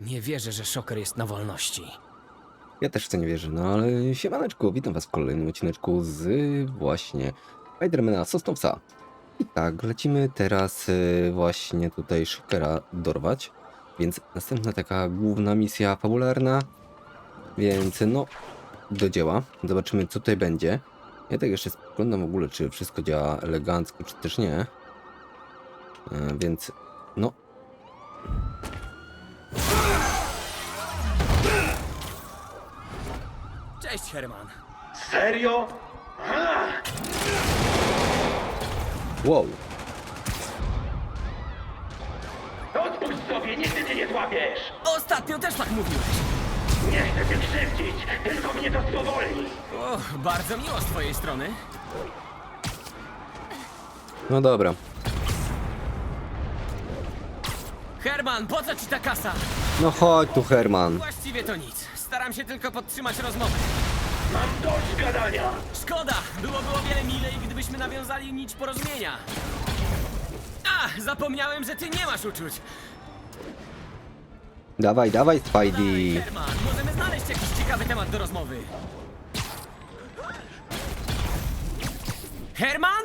Nie wierzę, że Szoker jest na wolności. Ja też w to nie wierzę, no ale siemaneczku, witam was w kolejnym odcineczku z właśnie Spidermana Sosnowca. I tak, lecimy teraz y, właśnie tutaj Shokera dorwać, więc następna taka główna misja fabularna, więc no, do dzieła. Zobaczymy co tutaj będzie. Ja tak jeszcze spoglądam w ogóle, czy wszystko działa elegancko, czy też nie. E, Więc no, Cześć, Herman. Serio? wow, Odpuść sobie, nigdy mnie nie złapiesz! Ostatnio też tak mówiłeś. Nie chcę cię krzywdzić, tylko mnie to spowolni! O, bardzo miło z twojej strony. no dobra. Herman, po co ci ta kasa? No chodź tu Herman. Właściwie to nic. Staram się tylko podtrzymać rozmowę. Mam dość gadania! Szkoda, byłoby o wiele milej, gdybyśmy nawiązali nić porozumienia. A, zapomniałem, że ty nie masz uczuć. Dawaj, dawaj Spidey. Herman, możemy znaleźć jakiś ciekawy temat do rozmowy. Herman?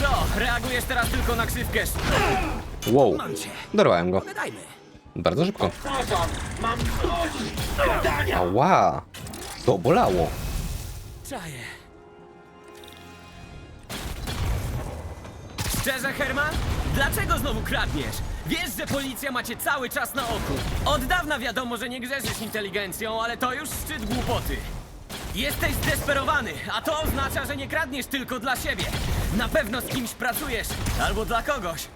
Co, reagujesz teraz tylko na krzywkę? Wow, dorwałem go. Bardzo szybko. Mam dość gadania! Ała, to bolało. Czaję. Szczerze, Herman? Dlaczego znowu kradniesz? Wiesz, że policja macie cały czas na oku. Od dawna wiadomo, że nie grzeszysz inteligencją, ale to już szczyt głupoty. Jesteś zdesperowany, a to oznacza, że nie kradniesz tylko dla siebie. Na pewno z kimś pracujesz, albo dla kogoś.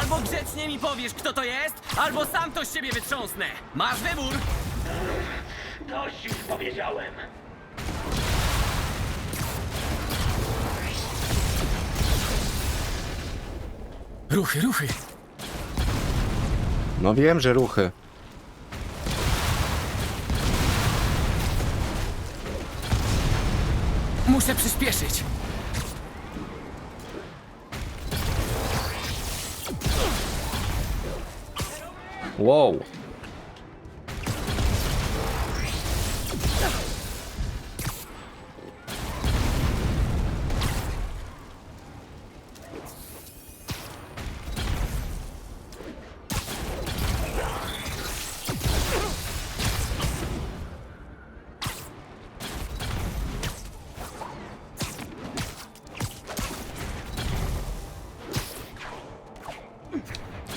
Albo grzecznie mi powiesz, kto to jest, albo sam to z siebie wytrząsnę. Masz wybór. Dość już powiedziałem! Ruchy, ruchy. No wiem, że ruchy. Muszę przyspieszyć. Wow.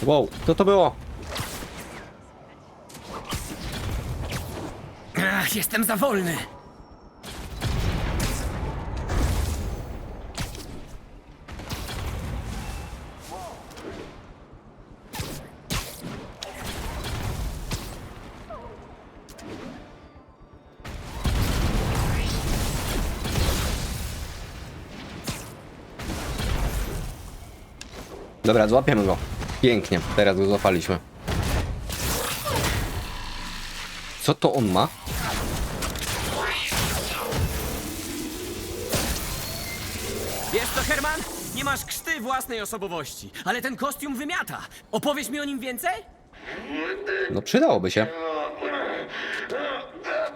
Wow, co to było? Ach, jestem za wolny. Dobra, złapiemy go. Pięknie, teraz go złapaliśmy. Co to on ma? Wiesz co, Herman? Nie masz krzty własnej osobowości, ale ten kostium wymiata. Opowiesz mi o nim więcej? No przydałoby się.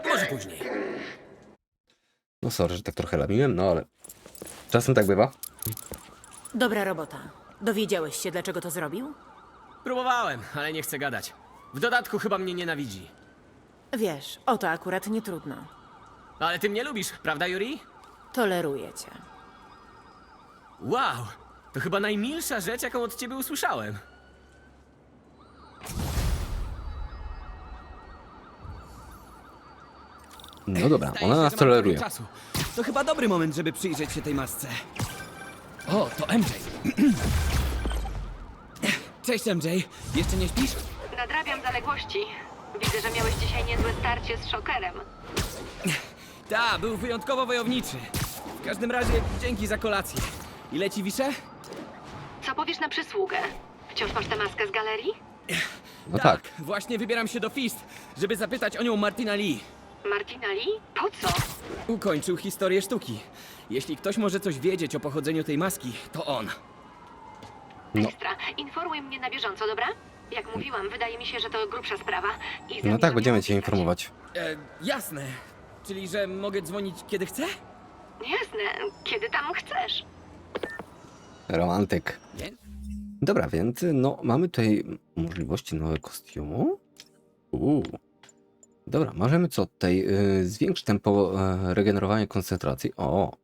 Może później. No sorry, że tak trochę lamiłem, no ale... Czasem tak bywa. Dobra robota. Dowiedziałeś się, dlaczego to zrobił? Próbowałem, ale nie chcę gadać. W dodatku chyba mnie nienawidzi. Wiesz, o to akurat nie trudno. Ale ty mnie lubisz, prawda, Yuri? Toleruję cię. Wow, to chyba najmilsza rzecz, jaką od ciebie usłyszałem. No dobra, Zdaje ona się, nas że mam trochę toleruje. Czasu. To chyba dobry moment, żeby przyjrzeć się tej masce. O, to MJ. Cześć MJ, jeszcze nie śpisz? Nadrabiam zaległości. Widzę, że miałeś dzisiaj niezłe starcie z szokerem. Ta, był wyjątkowo wojowniczy. W każdym razie dzięki za kolację. Ile ci wiszę? Co powiesz na przysługę? Wciąż masz tę maskę z galerii? No tak. Właśnie wybieram się do Fist, żeby zapytać o nią Martina Lee. Martina Lee? Po co? Ukończył historię sztuki. Jeśli ktoś może coś wiedzieć o pochodzeniu tej maski, to on. No. Ekstra. Informuj mnie na bieżąco, dobra? Jak mówiłam, wydaje mi się, że to grubsza sprawa. I No zamierzam tak, ją będziemy cię informować. E, jasne. Czyli, że mogę dzwonić kiedy chcę? Jasne, kiedy tam chcesz. Romantyk. Nie? Dobra, więc no mamy tutaj możliwości nowego kostiumu. Uuu. Dobra, możemy co tutaj? Yy, zwiększyć tempo e, regenerowania koncentracji. O!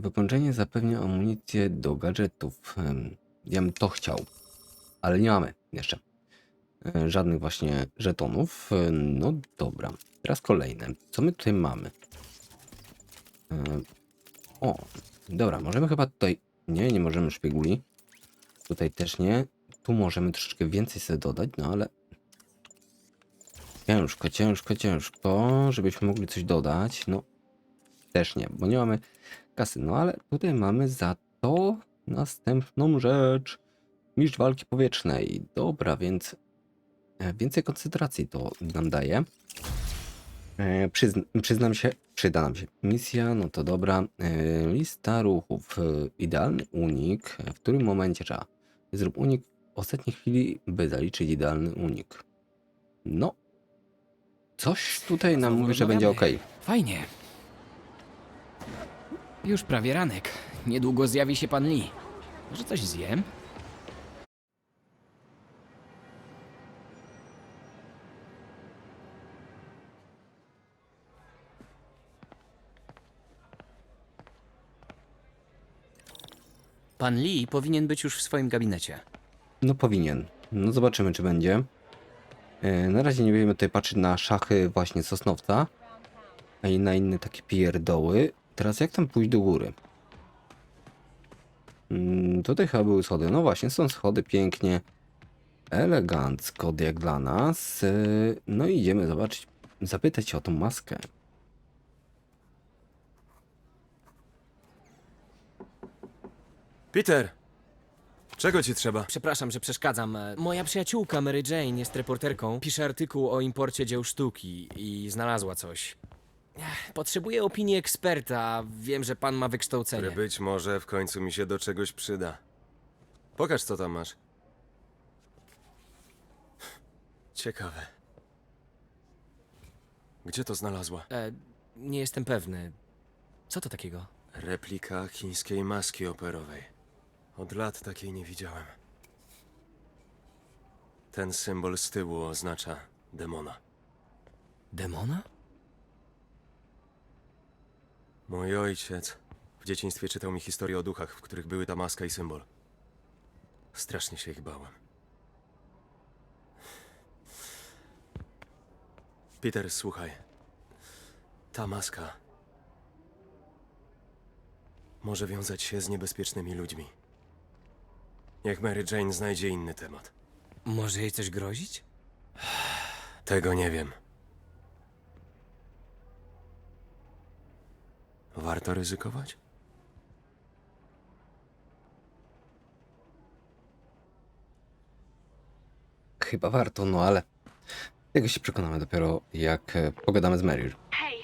Wykończenie zapewnia amunicję do gadżetów. Ja bym to chciał, ale nie mamy jeszcze e, żadnych właśnie żetonów. E, No dobra, teraz kolejne. Co my tutaj mamy? E, o, dobra, możemy chyba tutaj nie, nie możemy szpieguli. Tutaj też nie. Tu możemy troszeczkę więcej sobie dodać, no ale... Ciężko, ciężko, ciężko, żebyśmy mogli coś dodać. No, też nie, bo nie mamy kasy. No ale tutaj mamy za to następną rzecz. Mistrz walki powietrznej. Dobra, więc e, więcej koncentracji to nam daje. E, przyzn przyznam się, przyda nam się. Misja, no to dobra. E, lista ruchów. E, idealny unik. W którym momencie trzeba? Zrób unik w ostatniej chwili, by zaliczyć idealny unik. No. Coś tutaj nam mówi, że będzie ok. Fajnie. Już prawie ranek. Niedługo zjawi się pan Lee. Może coś zjem? Pan Lee powinien być już w swoim gabinecie. No powinien. No zobaczymy, czy będzie. E, na razie nie będziemy tutaj patrzeć na szachy właśnie Sosnowca. A i na inne takie pierdoły. Teraz jak tam pójść do góry? Mm, tutaj chyba były schody. No właśnie, są schody pięknie. Elegancko, jak dla nas. E, no i idziemy zobaczyć, zapytać o tą maskę. Peter! Czego ci trzeba? Przepraszam, że przeszkadzam. E, Moja przyjaciółka Mary Jane jest reporterką. Pisze artykuł o imporcie dzieł sztuki i znalazła coś. Potrzebuję opinii eksperta. Wiem, że pan ma wykształcenie. Być może w końcu mi się do czegoś przyda. Pokaż, co tam masz. Ciekawe. Gdzie to znalazła? E, nie jestem pewny. Co to takiego? Replika chińskiej maski operowej. Od lat takiej nie widziałem. Ten symbol z tyłu oznacza demona. Demona? Mój ojciec w dzieciństwie czytał mi historię o duchach, w których były ta maska i symbol. Strasznie się ich bałem. Peter, słuchaj. Ta maska może wiązać się z niebezpiecznymi ludźmi. Niech Mary Jane znajdzie inny temat. Może jej coś grozić? Tego nie wiem. Warto ryzykować? Chyba warto, no ale tego się przekonamy dopiero jak e, pogadamy z Meryl. Hej,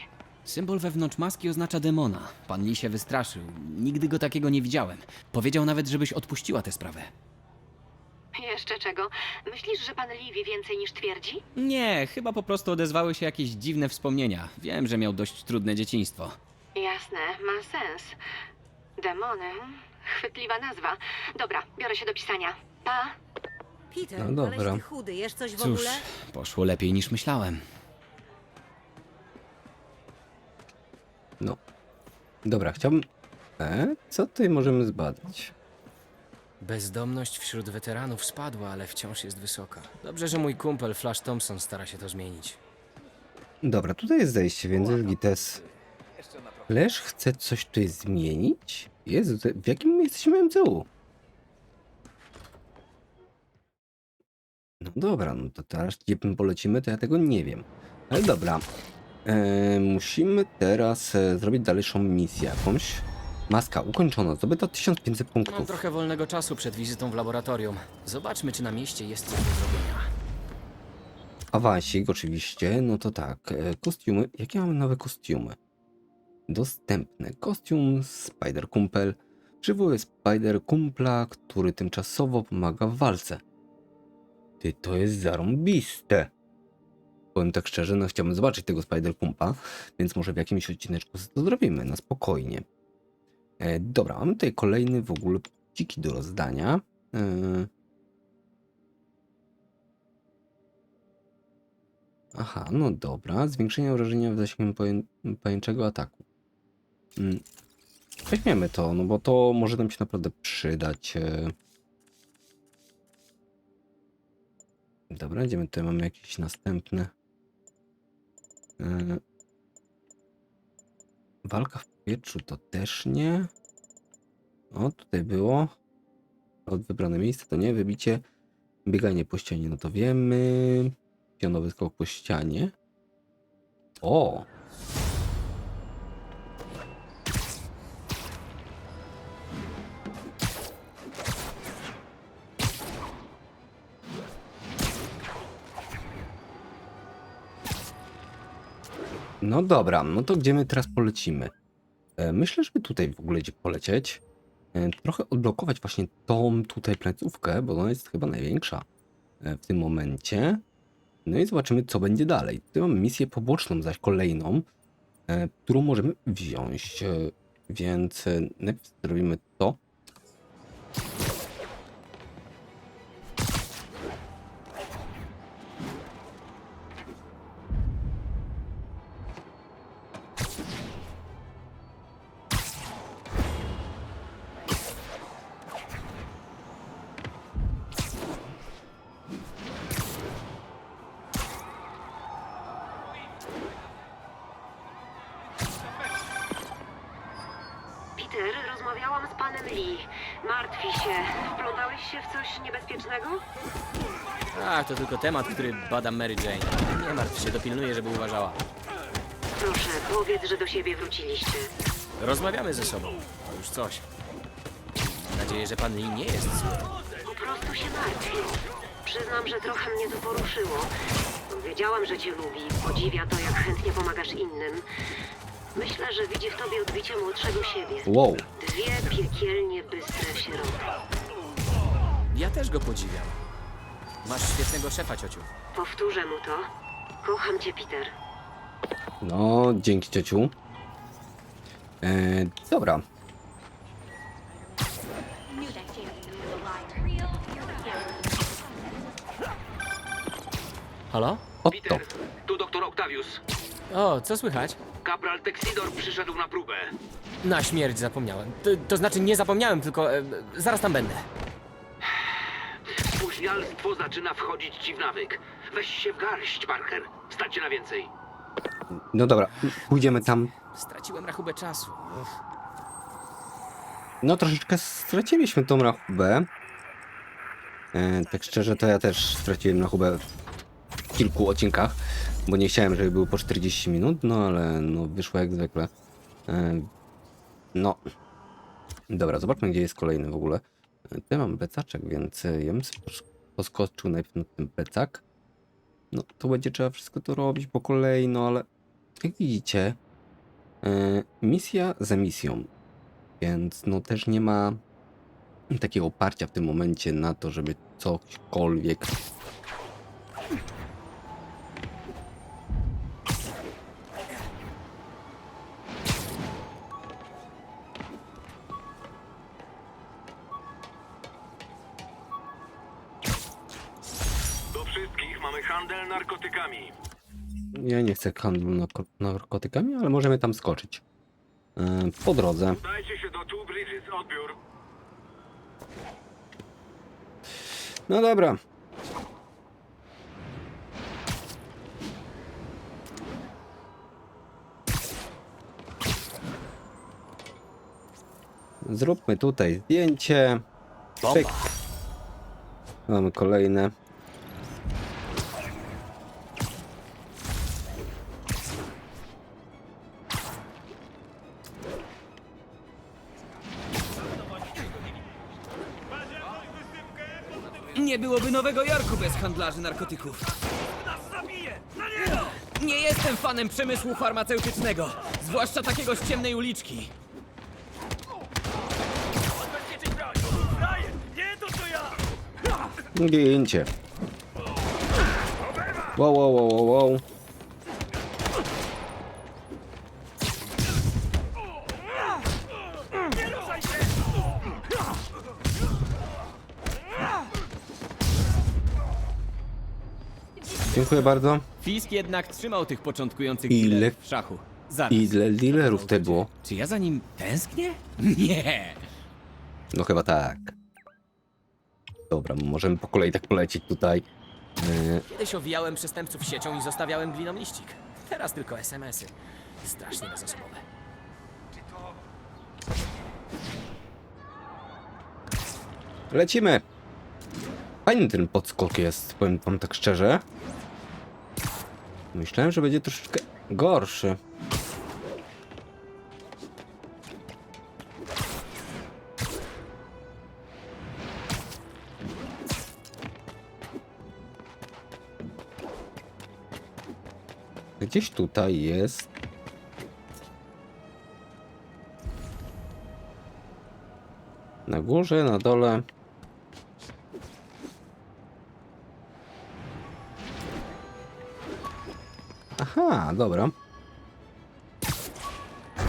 Symbol wewnątrz maski oznacza demona. Pan Lee się wystraszył. Nigdy go takiego nie widziałem. Powiedział nawet, żebyś odpuściła tę sprawę. jeszcze czego? Myślisz, że pan Lee wie więcej niż twierdzi? Nie, chyba po prostu odezwały się jakieś dziwne wspomnienia. Wiem, że miał dość trudne dzieciństwo. Jasne, ma sens. Demony. Chwytliwa nazwa. Dobra, biorę się do pisania. Pa! Peter, No aleś dobra. ty chudy, jesz coś w Cóż, ogóle? poszło lepiej niż myślałem. No. Dobra, chciałbym... E? Co tutaj możemy zbadać? Bezdomność wśród weteranów spadła, ale wciąż jest wysoka. Dobrze, że mój kumpel Flash Thompson stara się to zmienić. Dobra, tutaj jest zejście, więc jest gites. Flash chce coś tutaj zmienić? Jezu, w jakim jesteśmy MCU? No dobra, no to teraz gdzie my polecimy, to ja tego nie wiem. Ale dobra. E, musimy teraz e, zrobić dalszą misję jakąś. Maska ukończona, zdobyto 1500 Mam punktów. trochę wolnego czasu przed wizytą w laboratorium. Zobaczmy, czy na mieście jest coś do zrobienia. Awansik oczywiście, no to tak. e, Kostiumy. Jakie mamy nowe kostiumy? Dostępne. Kostium Spider Kumpel. Przywołuje Spider kumpla, który tymczasowo pomaga w walce. Ty, to jest zarąbiste. Powiem tak szczerze, no chciałbym zobaczyć tego Spider kumpa, więc może w jakimś odcineczku to zrobimy, na spokojnie. E, dobra, mamy tutaj kolejny w ogóle dziki do rozdania. E, Aha, no dobra. Zwiększenie obrażenia w zasięgu poję pajęczego ataku. Mm. Weźmiemy to, no bo to może nam się naprawdę przydać. e. Dobra, idziemy tutaj, mamy jakieś następne. E. Walka w powietrzu to też nie. O, tutaj było. Od wybrane miejsce to nie, wybicie. Bieganie po ścianie, no to wiemy. Pionowy skok po ścianie. O! No dobra, no to gdzie my teraz polecimy? E, Myślę, żeby tutaj w ogóle gdzie polecieć. E, Trochę odblokować właśnie tą tutaj placówkę, bo ona jest chyba największa e, w tym momencie. No i zobaczymy, co będzie dalej. Tu mamy misję poboczną, zaś kolejną, którą możemy wziąć. Więc najpierw zrobimy Lee. Martwi się. Wplątałeś się w coś niebezpiecznego? Ach, to tylko temat, który bada Mary Jane. Nie martw się, dopilnuję, żeby uważała. Proszę, powiedz, że do siebie wróciliście. Rozmawiamy ze sobą. To już coś. Mam nadzieję, że pan Lee nie jest zły. Po prostu się martwię. Przyznam, że trochę mnie to poruszyło. Wiedziałam, że cię lubi. Podziwia to, jak chętnie pomagasz innym. Myślę, że widzi w tobie odbicie młodszego siebie. Wow! Dwie piekielnie bystre sieroty. Ja też go podziwiam. Masz świetnego szefa, ciociu. Powtórzę mu to. Kocham cię, Peter. No, dzięki ciociu. E, dobra. Halo? Oto. Peter, tu doktor Octavius. O, co słychać? Kapral Texidor przyszedł na próbę. Na śmierć zapomniałem. To, to znaczy nie zapomniałem, tylko e, zaraz tam będę. Spóźnialstwo zaczyna wchodzić ci w nawyk. Weź się w garść, Parker. Stać na więcej. No dobra, pójdziemy tam. Straciłem rachubę czasu. Uff. No troszeczkę straciliśmy tą rachubę. E, tak szczerze to ja też straciłem rachubę kilku odcinkach, bo nie chciałem, żeby było po 40 minut, no ale no wyszło jak zwykle. E, no. Dobra, zobaczmy gdzie jest kolejny w ogóle. E, Tutaj mam plecaczek, więc e, ja bym sobie poskoczył najpierw na ten plecak. No to będzie trzeba wszystko to robić po kolei, no ale jak widzicie, e, misja za misją. Więc no też nie ma takiego oparcia w tym momencie na to, żeby cośkolwiek. Wszystkich mamy handel narkotykami. Ja nie chcę handlu narko- narkotykami, ale możemy tam skoczyć. E, Po drodze. Dajcie się do Two Bridges, odbiór. No dobra. Zróbmy tutaj zdjęcie. Pyk. Mamy kolejne. Nowego Jorku bez handlarzy narkotyków. Nas zabije! Na niego! Nie jestem fanem przemysłu farmaceutycznego, zwłaszcza takiego z ciemnej uliczki. Odbezpieczyć. Wow, wow, wow, wow, wow. Dziękuję bardzo. Fisk jednak trzymał tych początkujących Ile- dealerów w szachu. Zaraz. Ile dealerów te było? Czy ja za nim tęsknię? Nie. No chyba tak. Dobra, możemy po kolei tak polecieć tutaj. Yy, Kiedyś owijałem przestępców siecią i zostawiałem gliną liścik. Teraz tylko SMS-y. Strasznie bezosobowe. Lecimy! Fajny ten podskok jest, powiem wam tak szczerze. Myślałem, że będzie troszeczkę gorszy. Gdzieś tutaj jest. Na górze, na dole. Dobra.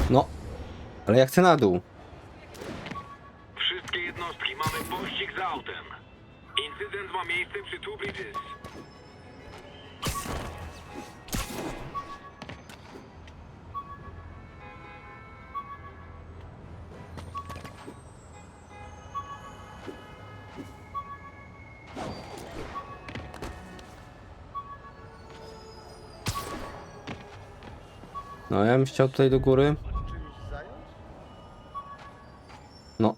No, ale ja chcę na dół. Wszystkie jednostki, mamy pościg za autem. Incydent ma miejsce przy Two Bridges. No, ja bym chciał tutaj do góry. No.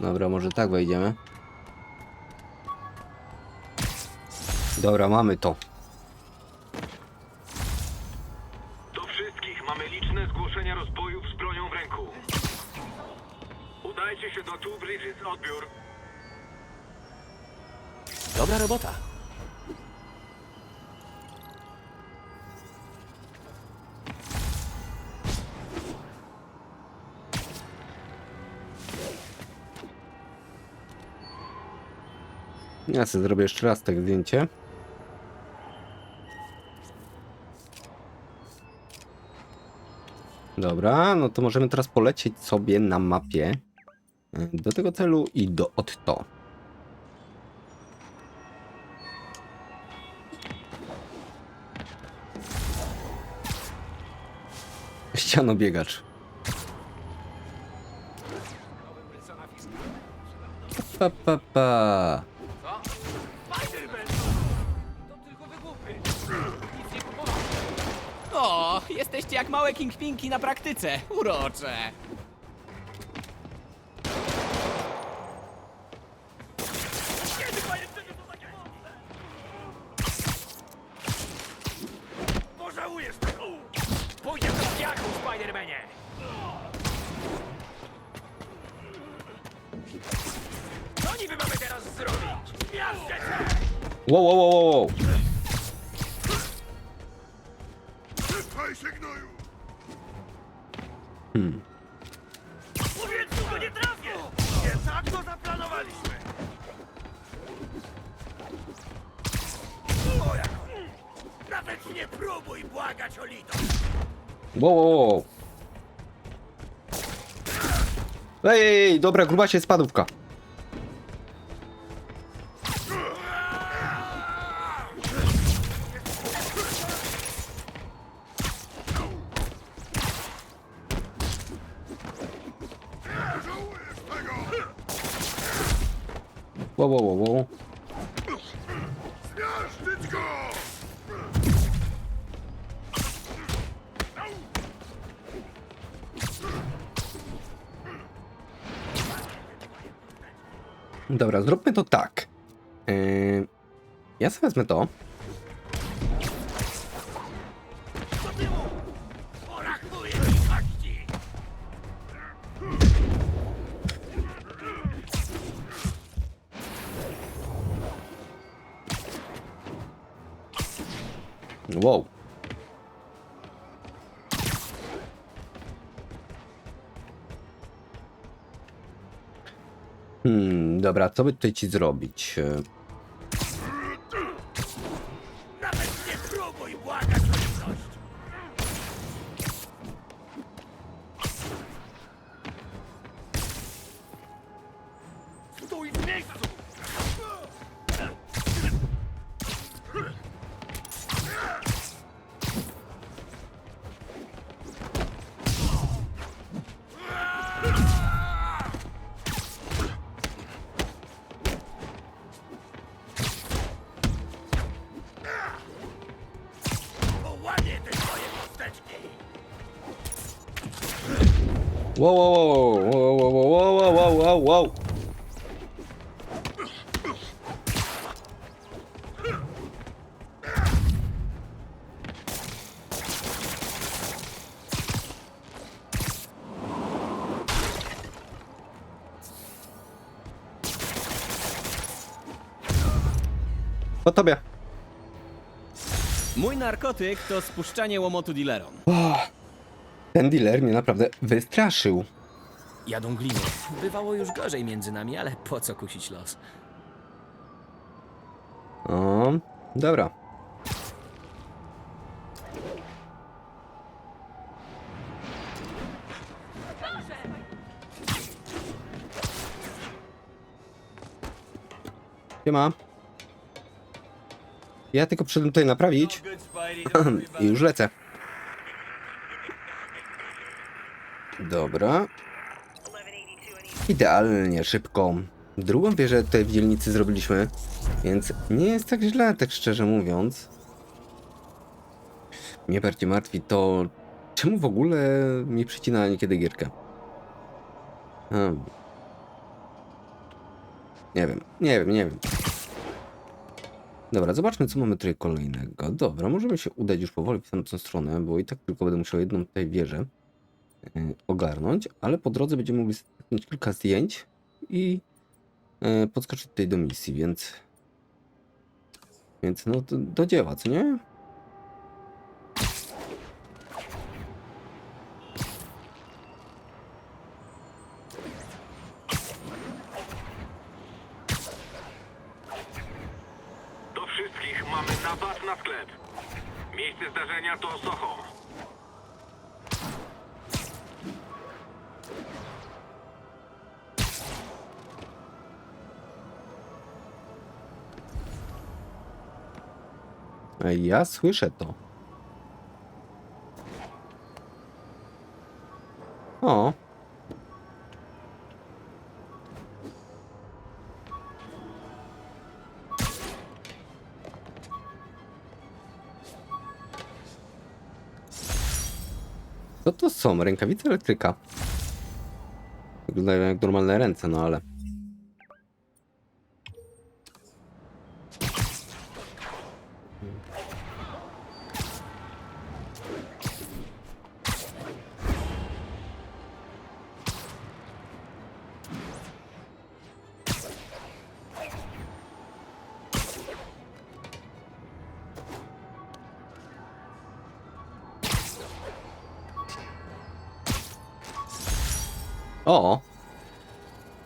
Dobra, może tak wejdziemy. Dobra, mamy to. Do wszystkich mamy liczne zgłoszenia rozbojów z bronią w ręku. Udajcie się do Two Bridges, odbiór. Dobra robota. Ja sobie zrobię jeszcze raz tak zdjęcie. Dobra, no to możemy teraz polecieć sobie na mapie y, do tego celu i do Otto. Ścianobiegacz. Pa, pa, pa. Jesteście jak małe kingpinki na praktyce. Urocze. Nie próbuj błagać o litość! Wow, wow, wow. Ej, dobra, gruba się spadówka. Dobra, zróbmy to tak. Yy, ja sobie wezmę to. Wow. Dobra, co by tutaj ci zrobić? Wow, wow, wow, wow, wow, wow, wow, wow, wow, wow. Po tobie. Mój narkotyk to spuszczanie łomotu dealerom. Ten dealer mnie naprawdę wystraszył. Jadą gliny. Bywało już gorzej między nami, ale po co kusić los? O, dobra. Siema. Ja tylko przyszedłem tutaj naprawić i już lecę. Dobra. Idealnie, szybko. Drugą wieżę tutaj w dzielnicy zrobiliśmy, więc nie jest tak źle, tak szczerze mówiąc. Mnie bardziej martwi to, czemu w ogóle mi przycina niekiedy gierkę. Hmm. Nie wiem, nie wiem, nie wiem. Dobra, zobaczmy co mamy tutaj kolejnego. Dobra, możemy się udać już powoli w tamtą stronę, bo i tak tylko będę musiał jedną tutaj wieżę ogarnąć, ale po drodze będziemy mogli zrobić kilka zdjęć i e, podskoczyć tutaj do misji, więc więc no do, do dzieła, co nie? Ja słyszę to. O. Co to są? Rękawice elektryka. Wyglądają jak normalne ręce, no ale.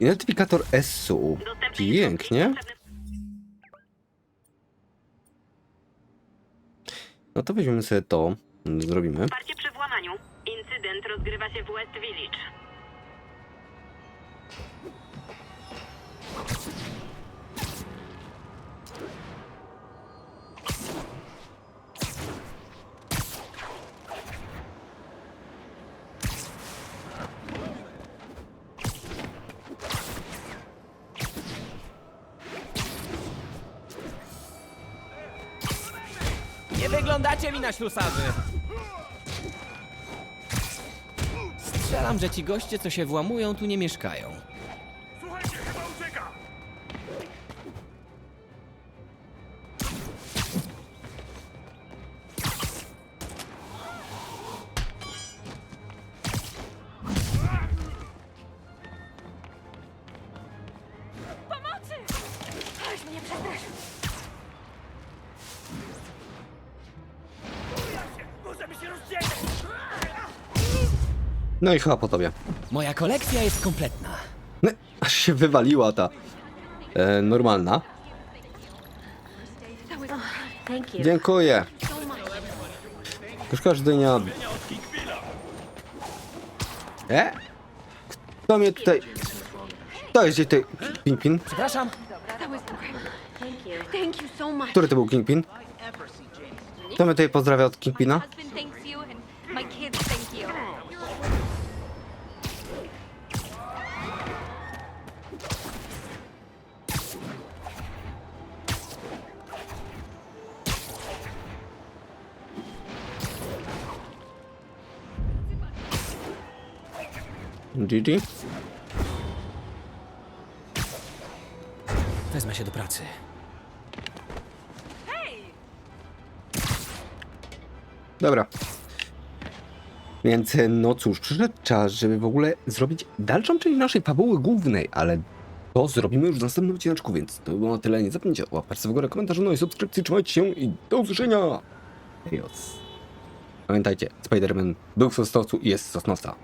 Identyfikator SU. Pięknie. No to weźmiemy sobie to. Zrobimy. Wsparcie przy włamaniu. Incydent rozgrywa się w West Village. Na ślusarzy! Strzelam, że ci goście, co się włamują, tu nie mieszkają. No i chyba po tobie. Moja kolekcja jest kompletna. No, aż się wywaliła ta e, normalna. Dziękuję. Że tutaj nie. E? Kto mnie tutaj... Kto jest gdzieś tutaj... Kingpin? Przepraszam. Który to był Kingpin? Kto mnie tutaj pozdrawia od Kingpina? GG. Wezmę się do pracy. Dobra. Więc no cóż, przyszedł czas, żeby w ogóle zrobić dalszą część naszej fabuły głównej, ale to zrobimy już w następnym odcineczku, więc to było na tyle. Nie zapomnijcie o łapać w górę, komentarzu, no i subskrypcji. Trzymajcie się i do usłyszenia! Adios. Pamiętajcie, Spider-Man był w Sosnowcu i jest z Sosnowca.